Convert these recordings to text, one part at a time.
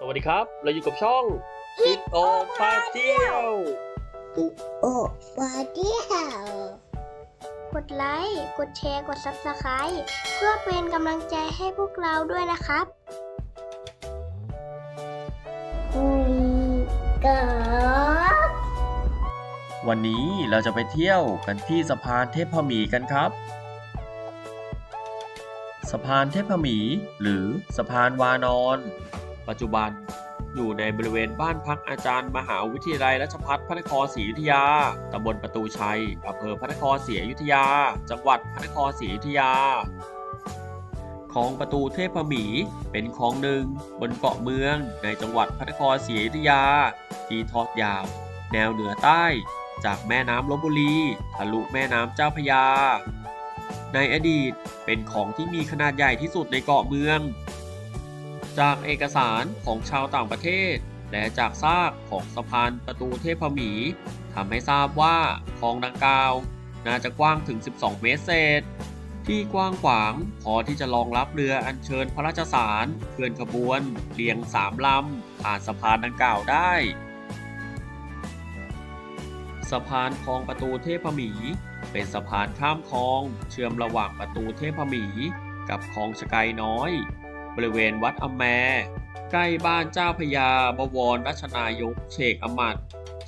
สวัสดีครับ เราอยู่กับช่องฮิตโอพาเที่ยวโอ้ปาเดียวกดไลค์ กดแชร์ กด Subscribe เพื่อเป็นกำลังใจให้พวกเราด้วยนะครับคุยกับวันนี้เราจะไปเที่ยวกันที่สะพานเทพหมีกันครับสะพานเทพหมี หรือสะพานวานอน ปัจจุบันอยู่ในบริเวณบ้านพักอาจารย์มหาวิทยาลัยราชภัฏพระนครศรีอยุธยา ตำบลประตูชัย อำเภอพระนครศรีอยุธยา จังหวัดพระนครศรีอยุธยาคลองประตูเทพหมีเป็นคลองหนึ่งบนเกาะเมืองในจังหวัดพระนครศรีอยุธยา ที่ทอดยาว แนวเหนือใต้ จากแม่น้ำลบบุรีทะลุแม่น้ำเจ้าพยา ในอดีตเป็นของที่มีขนาดใหญ่ที่สุดในเกาะเมือง จากเอกสารของชาวต่างประเทศ และจากซากของสะพานประตูเทพหมีทำให้ทราบว่าคลองดังกล่าว น่าจะกว้างถึง 12 เมตรเศษ ที่กว้างขวางพอที่จะรองรับเรืออัญเชิญพระราชสารเคลื่อนขบวนเรียงสามลำผ่านสะพานดังกล่าวได้สะพานคลองประตูเทพหมี เป็นสะพานข้ามคลอง เชื่อมระหว่างประตูเทพหมี กับคลองชะไกน้อย บริเวณวัดอำแม ใกล้บ้านเจ้าพระยาบวรรัชนายกเชกอมัด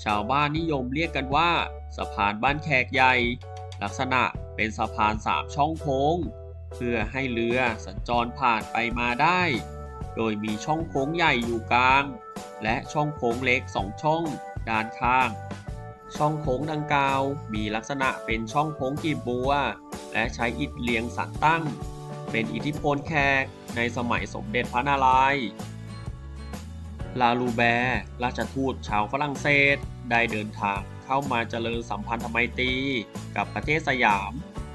ชาวบ้านนิยมเรียกกันว่า สะพานบ้านแขกใหญ่ ลักษณะเป็นสะพานสามช่องโค้ง เพื่อให้เรือสัญจรผ่านไปมาได้ โดยมีช่องโค้งใหญ่อยู่กลาง และช่องโค้งเล็กสองช่องด้านข้าง ช่องโค้งดังกล่าวมีลักษณะเป็นช่องโค้งกีบบัว และใช้อิฐเรียงสันตั้ง เป็นอิทธิพลแขก ในสมัยสมเด็จพระนารายณ์ ลาลูแบร์ราชทูตชาวฝรั่งเศสได้เดินทางเข้ามาเจริญสัมพันธไมตรีกับประเทศสยาม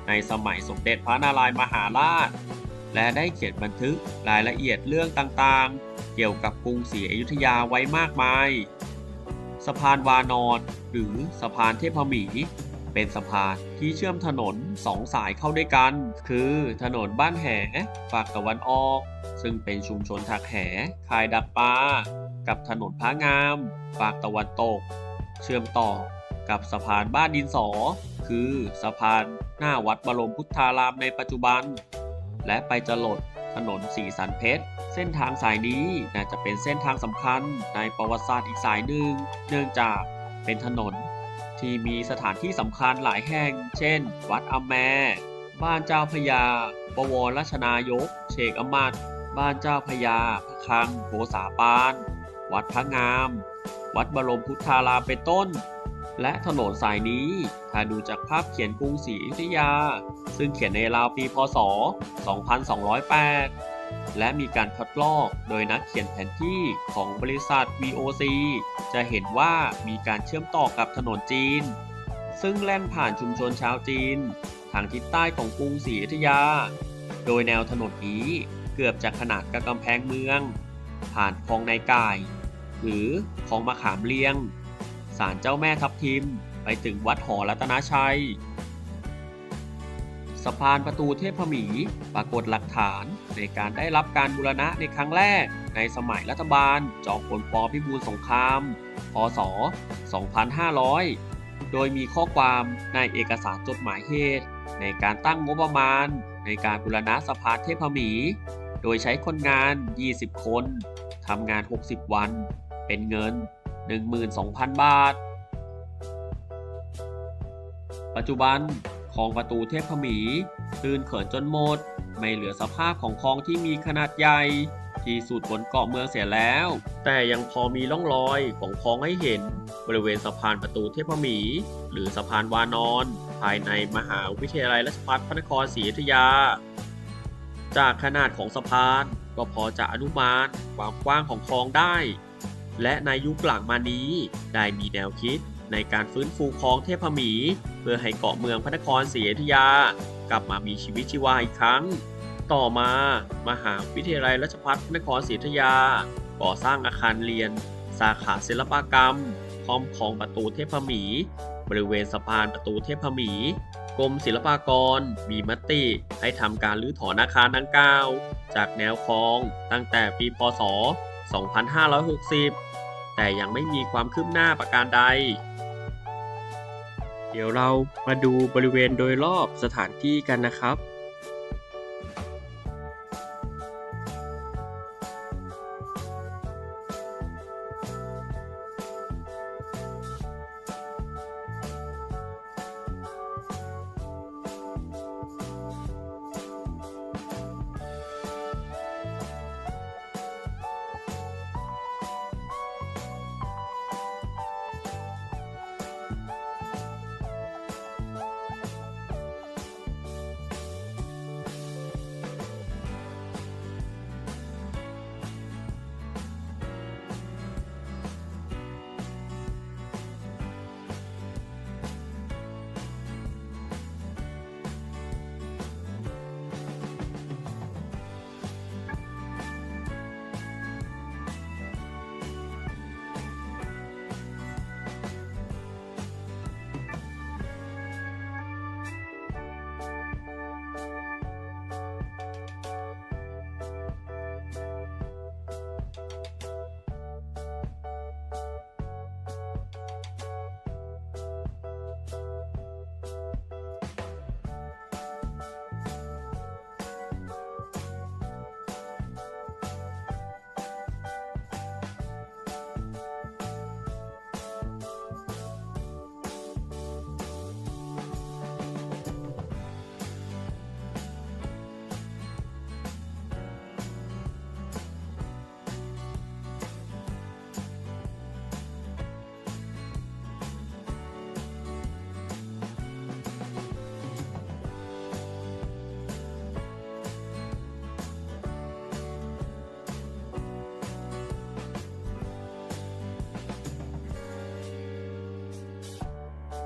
ในสมัยสมเด็จพระนารายณ์มหาราช และได้เขียนบันทึกรายละเอียดเรื่องต่างๆ เกี่ยวกับกรุงศรีอยุธยาไว้มากมาย สะพานวานอนหรือสะพานเทพหมี เป็นสะพานที่เชื่อมถนนสองสายเข้าด้วยกัน คือถนนบ้านแหฝั่งตะวันออก ซึ่งเป็นชุมชนถักแหคายดักปลากับถนนพระงามฝั่งตะวันตก เชื่อมต่อกับสะพานบ้านดินสอ คือสะพานหน้าวัดบรมพุทธารามในปัจจุบัน และไปจรดถนนสีสันเพชร เส้นทางสายนี้น่าจะเป็นเส้นทางสำคัญในประวัติศาสตร์อีกสายหนึ่ง เนื่องจากเป็นถนน ที่มีสถานที่สำคัญหลายแห่ง เช่น วัดอำแม บ้านเจ้าพระยาบวรรัชนายก เชกอมัดบ้านเจ้าพระยาพระคังโกษาปาน วัดพระงาม วัดบรมพุทธารามเป็นต้น และถนนสายนี้ถ้าดูจากภาพเขียนกรุงศรีอยุธยา ซึ่งเขียนในราวปีพศ 2208 และมีการทดลอกโดยนักเขียนแผนที่ของบริษัท VOC จะเห็นว่ามีการเชื่อมต่อกับถนนจีน ซึ่งแล่นผ่านชุมชนชาวจีน ทางทิศใต้ของกรุงศรีอยุธยา โดยแนวถนนนี้เกือบจะขนาดกับกำแพงเมือง ผ่านคลองนายกาย หรือคลองมะขามเลียงศาลเจ้าแม่ทับทิมไปถึงวัดหอรัตนชัย สะพานประตูเทพหมี ปรากฏหลักฐานในการได้รับการบูรณะในครั้งแรก ในสมัยรัฐบาล จอมพลปพิบูลสงคราม พศ 2500 โดยมีข้อความในเอกสารจดหมายเหตุ ในการตั้งงบประมาณ ในการบูรณะสะพานเทพหมี โดยใช้คนงาน 20 คนทำงาน 60 วัน เป็นเงิน 12,000 บาท ปัจจุบัน คลองประตูเทพหมีตื่นเขินจนหมด ไม่เหลือสภาพของคลองที่มีขนาดใหญ่ ที่สุดบนเกาะเมืองเสียแล้ว แต่ยังพอมีร่องรอยของคลองให้เห็น บริเวณสะพานประตูเทพหมี หรือสะพานวานอน ภายในมหาวิทยาลัยราชภัฏพระนครศรีอยุธยา จากขนาดของสะพานก็พอจะอนุมานความกว้างของคลองได้ และในยุคหลังมานี้ได้มีแนวคิด ในการฟื้นฟูคลองเทพหมี เพื่อให้เกาะเมืองพระนครศรีอยุธยา กลับมามีชีวิตชีวาอีกครั้ง ต่อมา มหาวิทยาลัยราชภัฏพระนครศรีอยุธยา ก่อสร้างอาคารเรียน สาขาศิลปกรรมพร้อมคลองประตูเทพหมี บริเวณสะพานประตูเทพหมีกรมศิลปากร มีมติให้ทำการรื้อถอนอาคารดังกล่าว จากแนวคลองตั้งแต่ปีพศ 2560 แต่ยังไม่มีความคืบหน้าประการใด เดี๋ยวเรามาดูบริเวณโดยรอบสถานที่กันนะครับ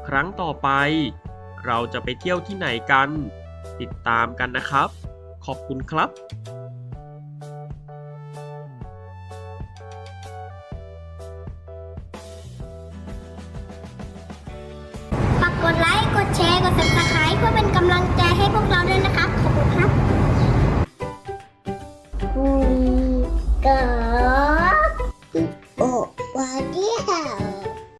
ครั้งต่อไป เราจะไปเที่ยวที่ไหนกัน ติดตามกันนะครับ ขอบคุณครับฝากกดไลค์ กดแชร์ กด subscribe เพื่อเป็นกำลังใจให้พวกเราด้วยนะครับ